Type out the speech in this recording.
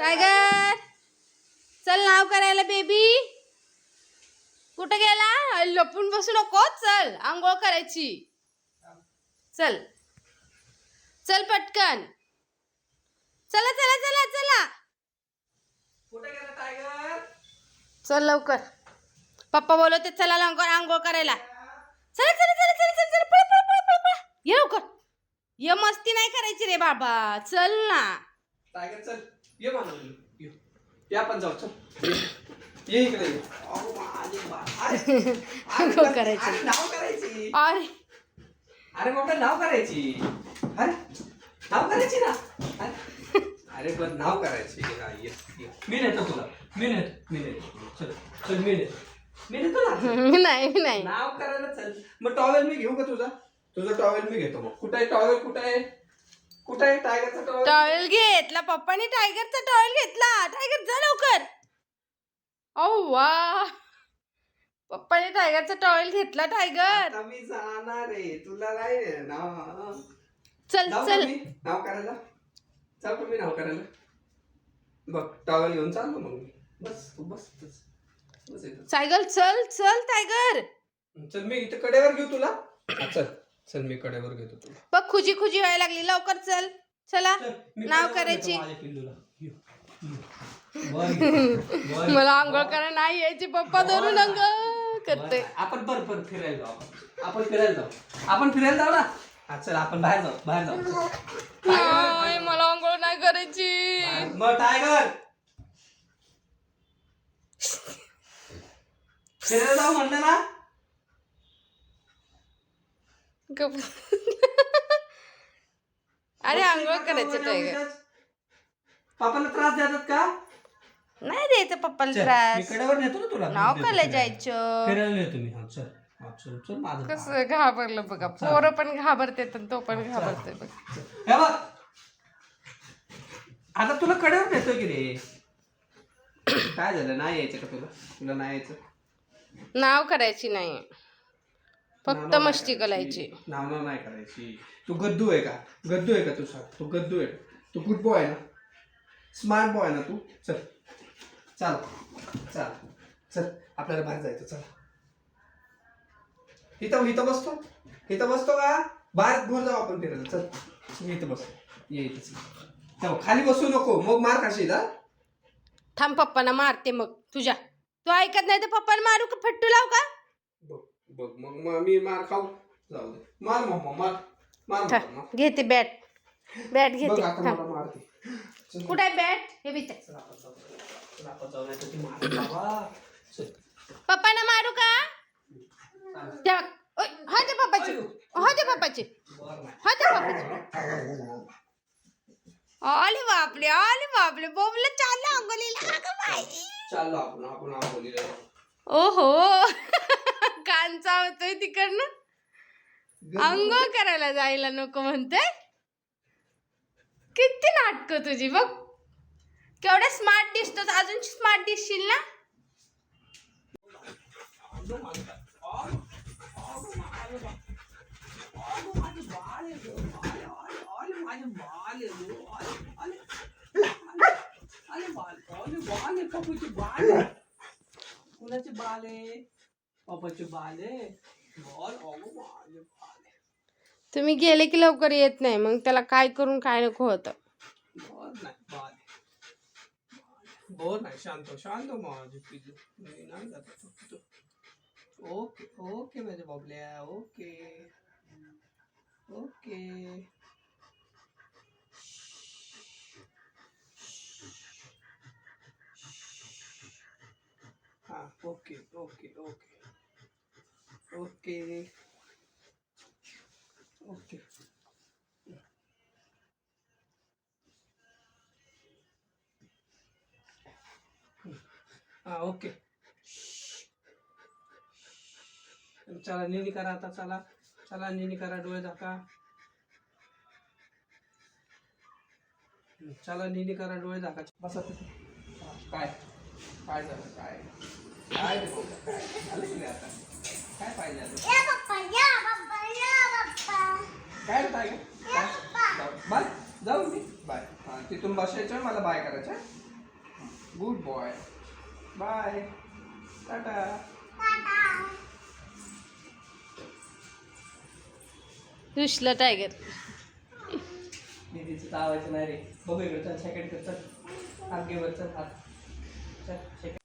Tiger चल नाव करायला baby कुठं गेला? लपून बसू नको चल. आंघोळ करायची. चल. चल पटकन. चला चला चला चला. चल लवकर. पप्पा बोलवते चला लवकर आंघोळ करायला. चला चला चला चला चला चला पळ पळ पळ पळ पळ. ये लवकर. ये मस्ती नाही करायची रे बाबा. चल ना. टायगर चल. ये म्हणा ये. आपण जाऊ चल. ये. इकडे ये. अहो, माझे बा- अरे, अरे, करायची. अरे, नाव करायची. अरे. अरे बाबा नाव करायची. अरे नाव करायची ना? अरे अरे पण नाव करायची. हा, ये, ये. मी नेतो तुला. मी नेतो मी नेतो. चल चल मी नेतो. मी नेतो ना? नाही नाही. नाव करायला चल. मग टॉवेल मी घेऊ का तुझा? तुझा टॉवेल मी घेतो मग. कुठे आहे टॉवेल कुठे आहे? कुठे आहे टायगरचा टॉवेल टॉवेल घेतला पप्पानी टायगरचा टॉवेल घेतला. टायगर जा लवकर. ओ वा पप्पाने टायगरचा टॉवेल घेतला टायगर आता मी जाणार आहे. तुला नाही नाव चल जाऊ का चल मी? नाव करायला? का मी नाव करायला. बघ टॉवेल घेऊन चाललो मग मी. बस तू बस बस. बस इथं. सायकल चल चल टायगर चल मी इथं कडेवर घेऊ तुला. हा, चल. चल मी कडेवर घेतो तुला. बघ खुजी खुजी व्हायला लागली. लवकर चल. चला. चल, मी नाव करायची. घेतो माझ्या पिल्लूला. ये, ये. वर घे, वर घे. मला आंघोळ करायला नाही यायची. पप्पा धरून अंग करते. बरं, आपण पर पर फिरायला जाऊ आपण. आपण फिरायला जाऊ. आपण फिरायला जाऊ ना? हा चल आपण बाहेर जाऊ बाहेर जाऊ. चल. नाही मला आंघोळ नाही करायची. बाहेर- मग टायगर. फिरायला जाऊ म्हणलं ना? गप. अरे आंघोळ करायचं टायगर पापाला त्रास देतात का? नाही द्यायचं पप्पाला चल, मी त्रास. कडेवर नेतो ना तुला. नाव काला. जायचं फिरायला. नेतो मी. हा चल. हा चल चल माझं कसं घाबरलं बघा. पोरं पण घाबरते तो पण घाबरते बघ. हे बघ. आता तुला कडेवर नेतो की रे? काय झालं? नाही यायचं का तुला? तुला नाही यायचं? नाव करायची नाही. फक्त मस्ती करायची. करायची. नाव नाव नाही करायची. तू गद्दू आहे का? गद्दू आहे का तू सांग तू गद्दू आहे तू गुड बॉय ना? स्मार्ट बॉय ना तू? चल. चाल. चाल. चल. आपल्याला बाहेर जायचं. चल. इथं इथं बसतो. इथं बसतो का? बाहेर घर जाऊ आपण फिरायला चल. इथं बसतो ये इथं. चल. तेव्हा खाली बसू नको. मग मार खाशील हा? थांब पप्पाला मारते मग. तुझ्या. तू ऐकत नाही तर पप्पाला मारू का? फट्टू लाव का? बघ. बघ मग मग मी मार खाऊ जाऊ दे मार मार मार घेते बॅट बॅट बघ घेते आता मला मारते चल. कुठे आहे बॅट हे विचार चल आपण जाऊ. चल आपण जाऊ, नाहीतर ती मारेल बाबा. चल. पप्पाला मारू का त्या ओय, हा ते पप्पाची हा ते पप्पाची बरं नाही. हा ते पप्पाची आले बापले आले बापले बोबले चाललं अंगोलीला अगं बाई चाललो आपण आपण आंबोलीला जाऊ. ओहो कान चावतोय तिकडनं. अंघोळ करायला जायला नको म्हणते. किती नाटक तुझी बघ. केवढे स्मार्ट दिसतो अजून स्मार्ट दिसशील ना? बाल बाल बाल बाल तुम्ही गेले की लवकर येत नाही मग त्याला काय करून काय नको होतं? बॉल नाही बाल. बोल नाही शांत शांत. ओके ओके माझ्या बाबल्या ओके. ओके. हा okay okay okay. Okay okay हा ओके चला निनी करा आता चला चला निनी करा डोळे झाका चला निनी करा डोळे झाका बसा तिथे हा, काय काय झालं काय काय रे बाबा, काय झालं की नाही आता काय पाहिजे? काय? जाऊ- बाय. जाऊ मी. बाय. हा तिथून बसायचं मला बाय करायचं गुड बॉय बाय टाटा रुशला टायगर दीदीचं चावायचं नाही रे. बघू इकडे. चल सेकंड कर चल. वर. चल हात. चल